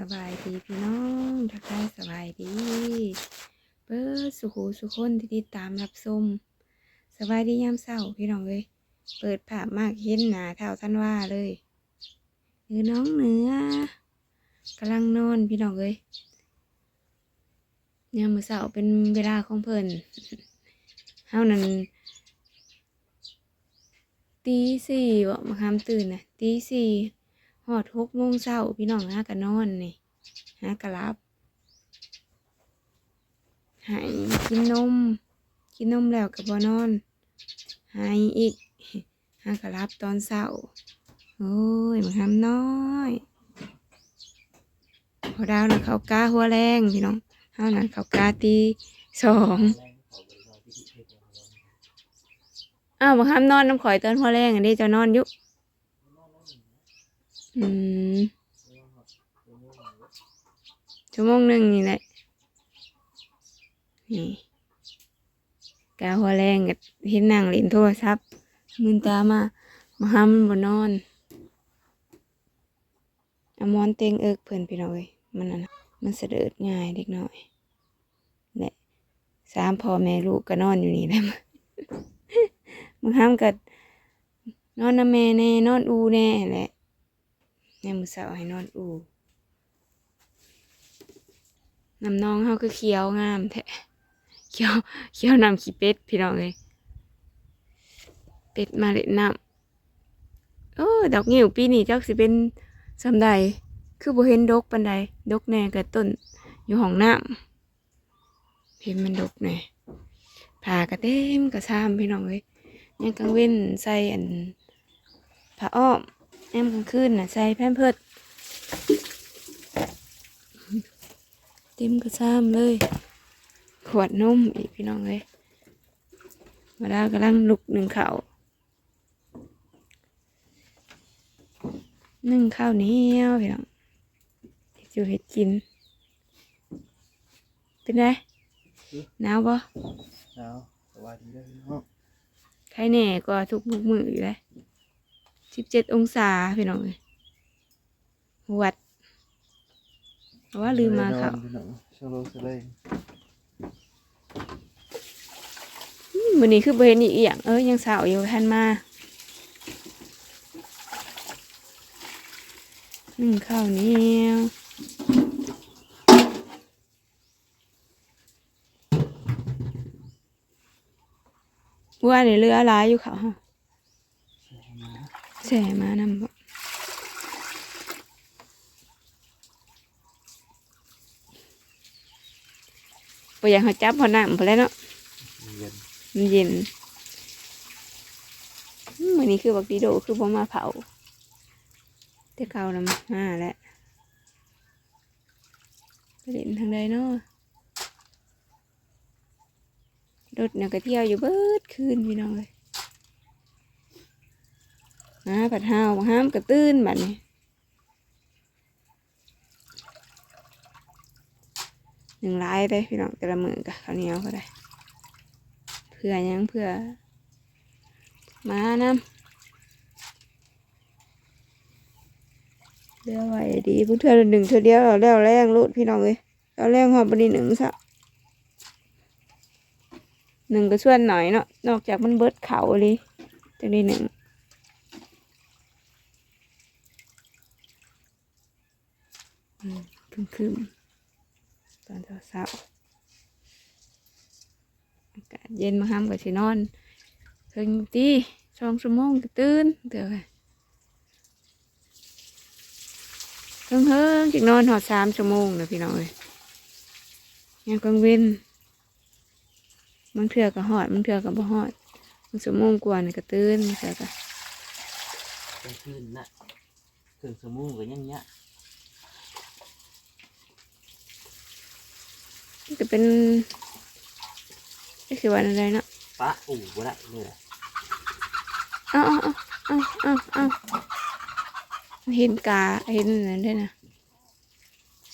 สบายดีพี่น้องทักทายสบายดีเปิดสุขูสุคนที่ติดตามรับชมสบายดียามเช้าพี่น้องเลยเปิดภาพมากเห็นหนาเท่าท่านว่าเลยเออน้องเหนือกำลังนอนพี่น้องเลยยามมื้อเช้าเป็นเวลาของเพิ่นเฮานั้นตีสี่บ่มาคำตื่นนะตีสี่ หอดหกโมงเช้าพี่น้องหากะนอนนี่หากะรับใหายกินนม กินนมแล้วกับ่นอนใหายอีกหากะรับตอนเช้าโอ้ยมาทำน้อยพอดาวนะเขากาหัวแรงพี่น้องเฮาน่ะเขากาตีสองอ้าวมาทำนอนน้ำข่อยเตอนหัวแรงอันนี้จะนอนอยู่ อืมชั่วโมงหนึ่งนี่แหละ นี่กาหัวแรงกับเห็นนางเล่นโทรศัพท์มืนตามามาห้ามบนนอนอมอนเต็งเอิกเพื่อนพี่น้อยมันน่ะนะมันเสด็จง่ายเด็กน้อยเนี่ยสามพ่อแม่ลูกก็นอนอยู่นี่แหละมึงห้ามกับนอนน้ำแม่แน่นอนอูแน่แหละ แม่มือเสาให้นอนอู่น้ำน้องเขาคือเขียวงามแท้เขียวเขียวนำขี้เป็ดพี่น้องเลยเป็ดมาเล่นน้ำโอ้ดอกงิ้วปีนี้เจ้าสิเป็นสำใดคือบ่เห็นดกปันใดดกแน่กับต้น อยู่ห้องน้ำเห็นมันดกแน่ผ่ากระเต็มกระซ้ำพี่น้องเลยยังกังเว้นใส่อันผ้าอ้อม แอมกลางคืนน่ะใส่แพมเพิดเต็มกระซ้ำเลย ขวดนมอีกพี่น้องเลยมาดาวกำลังลุกหนึ่งข้าวหนึ่งข้าวเหนียวพี่น้องเฮ็ดอยู่เห็ดกิน เป็นไรหนาวบ่แล้วสวัสดีด้วยพี่น้องใครแน่ก็ทุกมุกมืออยู่เลย สิบเจ็ดองศาพี่น้องเลยวัดเพราะว่าลืมมาเขาพี่น้องชโลสเลงวันนี้คือเบนอีกอย่างเอ้ยยังสาวอยู่ทันมาหนึ่งข้าวเหนียวว่าในเรือหลายอยู่เขาฮะ แส่มานำบ่ปอยากเขาจับพอน้ำพอแล้วเนาะเย็นมันเย็นอืมวันนี้คือบักดีโดคือผมมาเผาแต่เก่านำมาแหละไปเล่นทางใดเนาะรถเนี่ยก็เที่ยวอยู่เบิดคืนพี่น้องเลย นะผัดห้าวห้ามกระตื้นแบบนี้หนึ่งลายได้พี่น้องแต่ละมือกับข้าวเหนียวก็ได้ เพื่อยังเพื่อ มานำเรียวไหวดีพวกเธอหนึ่งเธอเดียวเราแล้วแรงรุดพี่น้องเลยเราแรงหอบบันนี้หนึ่งซะหนึ่งก็ส่วนหน่อยเนาะนอกจากมันเบิดเขาเลยจะได้หนึ่ง อืมคึมคึมๆตอนเช้าๆอากาศเย็นมาห้ามกับสินอนถึงตีสองชั่วโมงก็ตื่นเดี๋ยวเพิ่งเพิ่งจิกนอนหอดสามชั่วโมงเลยพี่น้องเอ้ยยังกังเว้นบางเทื่อก็หอดบางเทื่อก็บ่หอดบางชั่วโมงกว่านี่ก็ตื่นบางเทื่อก็กลางคืนน่ะเครื่องสมูกก็ยังเนี้ย มัน จะเป็นนี่คือวันอะไรเนาะปะอู่บ่ได้เลยอะเอ้าเอ้าเอ้าเอ้าเอ้าเห็นกาเห็นอันนั้นด้วยนะ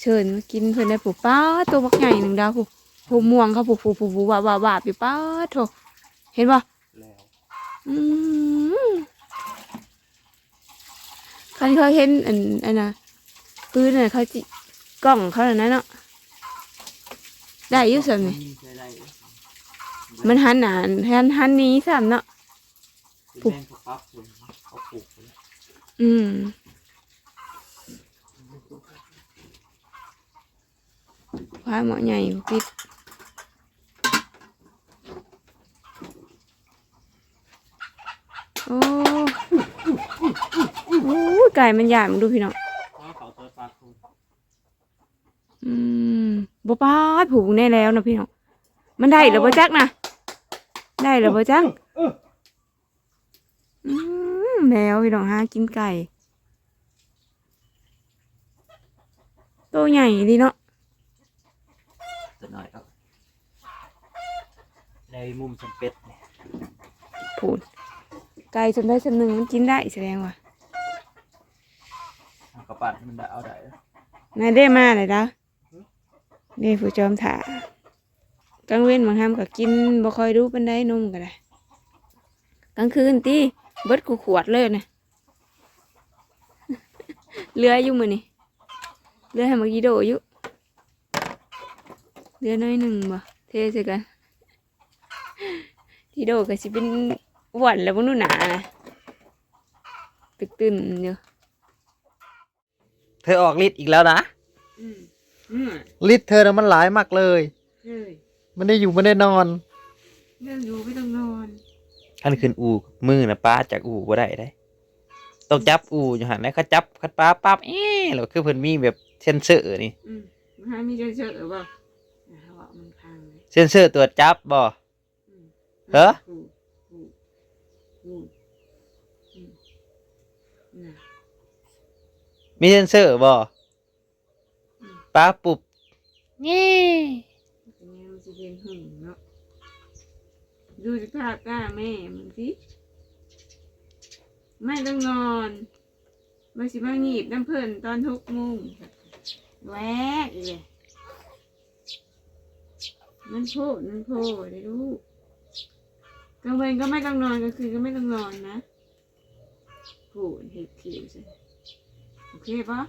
เชิญมากินเพื่อนได้ผูป้าตัวบักใหญ่หนึ่งดาวผูผูม่วงเขาผูผูผูผูวาบวาบวาบอยู่ป้าโถเห็นปะแล้วอืมใครเคยเห็นอันอันน่ะปืนน่ะเขาจิกล้องเขาแล้วนะเนาะ ได้อยุ่ส่วนนี่ใช้ได้อยู่มันหันหนาหันหันหนี้ซ้ำเนาะเป็นแม่งเขาปั๊บเลยเขาปลูกไปแล้วอืมว่าหมอใหญ่บ่ปิดโอ้โอ้ยไก่มันใหญ่มึงดูพี่น้อง เพราะเขาตัวปลาคู อืมบ่ป้า ดผูกแน่แล้วนะพี่น้องมันได้เหรือบ่จักนะได้เหรือบ่จักอืมแมวพี่น้องหากินไก่ตัวใหญ่ดีเนาะตัวน้อยครับในมุมสมเป็ดเนี่ยผูนไก่สำได้สำหนึ่งมันกินได้แสดงว่าเอากระปัดมันได้เอาได้แล้วนายได้มาเลยดะ เด้ผู้จอมถากลางเว้นบางคำก็กินบ่ค่อยรู้ปันได้นมก็ได้กลางคืนตีเบิดกูขวดเลยนะเรืออยู่มือนี่เรือให้มากี่โดอยู่เรือน้อยหนึ่งบ่เทใส่กันกี่โดก็สิเป็นอ้วนแล้วพวกนู้นหนานะตึกตื่นอยู่เธอออกฤทธิ์อีกแล้วนะ อืมอืม ฤทธิ์เธอน่ะมันหลายมากเลยเฮ้ยมันได้อยู่มันได้นอน เรื่องอยู่ไม่ต้องนอนขันขึ้นอูมือนะป้าจากอูบ่ได้ได้ ต้องจับอูอยู่หันแล้วเขาจับคัดป้าปั๊บเอ๊ะแล้วคือเพิ่นมีแบบเซ็นเซอร์นี่อืมมันหามีเจอเจอหรือเปล่าอ่าว่ามันพังเลยเซ็นเซอร์ตรวจจับบ่ อืมเหรออืมอืมอืมอืมน่ะมีเซ็นเซอร์บ่อืม ป้าปุบนี่เป็นไงมันจะเป็นหึงเนาะดูจะกล้ากล้าแม่มึงสิไม่ต้องนอนมาสิมาหงีบน้ำเพลินตอนทุกโมงแหวกเลยมันโพดมันโพดเลยลูกกลางวันก็ไม่ต้องนอนกลางคืนก็ไม่ต้องนอนนะโผดเห็ดผิวใช่โอเคปะ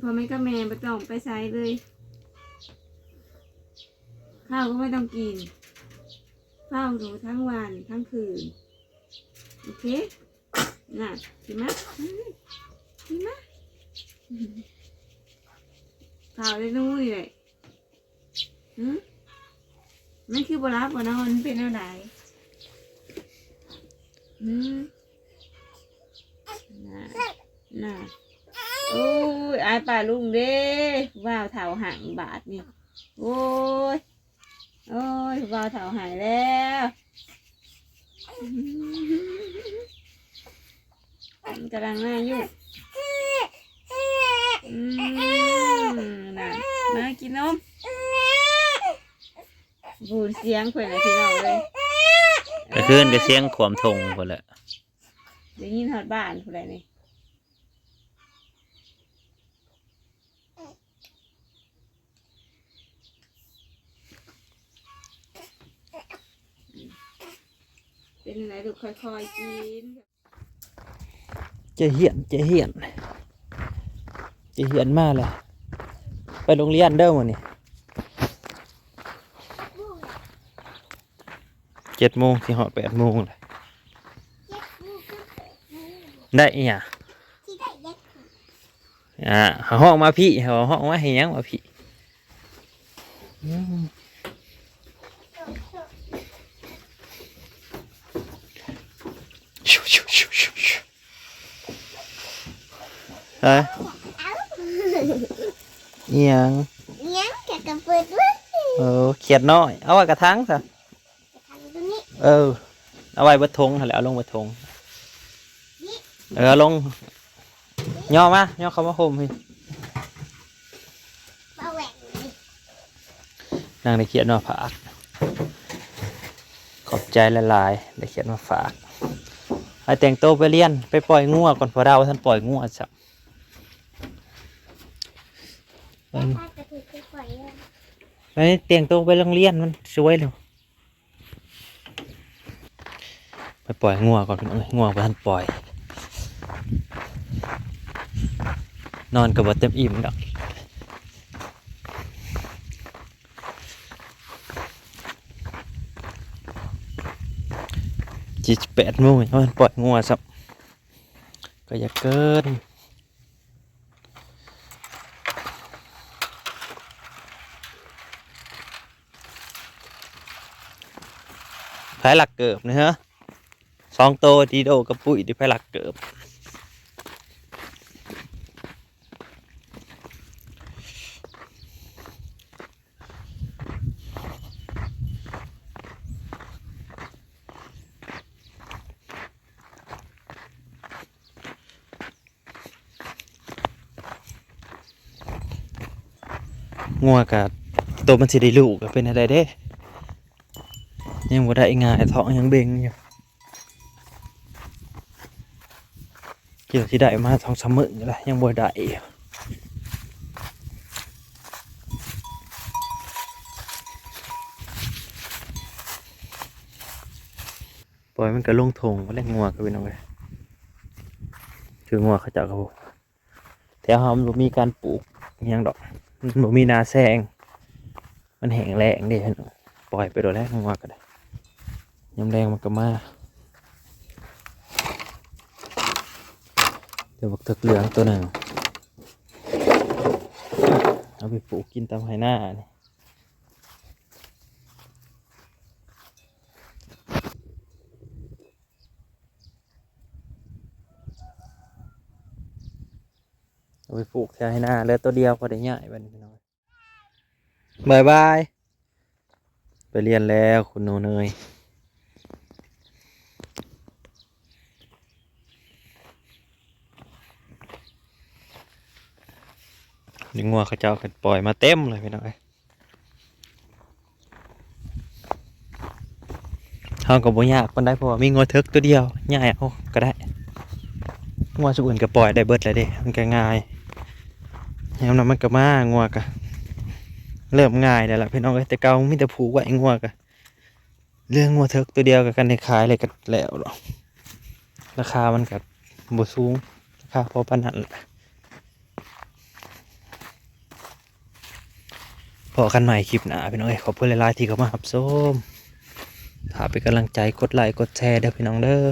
พอไม่ก็แม่ไม่ต้องไปใส่เลย ข้าวก็ไม่ต้องกินเฝ้าหนูทั้งวันทั้งคืน โอเค น่ะกินไหมกินไหมข่าวได้นู้นเลยหืมมันคือบรับบ่นอนมันเป็นอะไหรหืมน่ะน่ะ โอ้ยอายป่าลุงเด้ว้าวเถาห่างบาทนี่ โอ้ย โอ้ยว้าวเถาหายแล้วกำลังน่ายุ่งอืมน่ะมากินนมบูดเสียงเพื่อนนะพี่น้องเลยก็คืนก็เสียงขวมทงพุ่นแหละเดี๋ยวยินทอดบ้านผู้ใดนี่ เป็นอะไรดูค่อยๆกินจะเหียนจะเหียนจะเหียนมากเลยไปโรงเรียนเด้อมื้อนี้เจ็ดโมงสิเหาะแปดโมงเลยได้อีหยังที่ได้ยัดอ่าหาห้องมาพี่หาห้องมาให้หยังมาพี่อืมชิวชิวชิวชิวชิว ฮะอีหยังเลี้ยงแกะกระเปิดด้วยเออเขียดน้อย เอาไว้กระทังซะทำตรงนี้เออ เอาไว้เบดทงหั่นแหละเอาลงเบดทงเออเอาลง ย่อมาย่อเขามาห่มพี่มาแหวกเลยนางได้เขียนมาฝาก ขอบใจละลายๆได้เขียนมาฝากไปแต่งโตวไปเรียน ไปปล่อยงัวก่อนพอเราท่านปล่อยงัวสับไปถ้ากระถือ ไปปล่อยเลยไปแต่งโตวไปโรงเรียนมันสวยเลยไปปล่อยงัวก่อนพี่น้องเอ้ยงัวไปท่านปล่อย นอนกับบ่เต็มอิ่มดอกจีแปดโมงเนี่ยมันปล่อยงัวสับก็อย่าเกิน ไผหลักเกิบนะฮะสองโตดีโดกับปุ้ยที่ไผหลักเกิบงัวกับตัวมันสิได้ลูกก็เป็นอะไรเด้ ยังบ่ได้ง่ายท้องยังเบ่งอยู่เกี่ยวที่ได้มาท้องสามมื้อนี่แหละยังบ่ได้อยู่ปล่อยมันก็ลงทงบ่แล้วงัวก็เป็นเอาไว้คืองัวเขาจ้าก็บ่แถวเฮามันบ่มีการปลูกยังดอกมันบ่มีนาแซงมันแห้งแล้งเด้ปล่อยไปโดนแล้วงัวก็ได้ ยำแรงมันก็มาเดี๋ยวบักเถกเหลืองตัวหนึ่งเอาไปปลูกกินตามไหหน้านี่เอาไปปลูกแถวไหหน้าเลือตัวเดียวพอได้ง่ายบันพี่น้องบายบาย ไปเรียนแล้วคุณโนเนย นี่งัวเขาเจ้ากันปล่อยมาเต็มเลยพี่น้องเอ้ยเฮาก็บ่ยากปานใดเพราะว่ามีงัวเถิกตัวเดียวง่ายเอาก็ได้งัวสุอื่นก็ปล่อยได้เบิดเลยเด้มันก็ง่ายยามนั้นมันก็มางัวก็เริ่มง่ายแล้วล่ะพี่น้องเอ้ยแต่เก่ามีแต่ผูกไว้งัวก็เรื่องงัวเถิกตัวเดียวกับกันในขายเลยก็แล้วหรอกราคามันก็บ่สูงราคาพอปานนั้นแหละ พอกันใหม่คลิปหนาพี่น้องเอ้ยขอบคุณหลายๆที่เข้ามารับชมถ้าเป็นกำลังใจกดไลค์กดแชร์เด้อพี่น้องเด้อ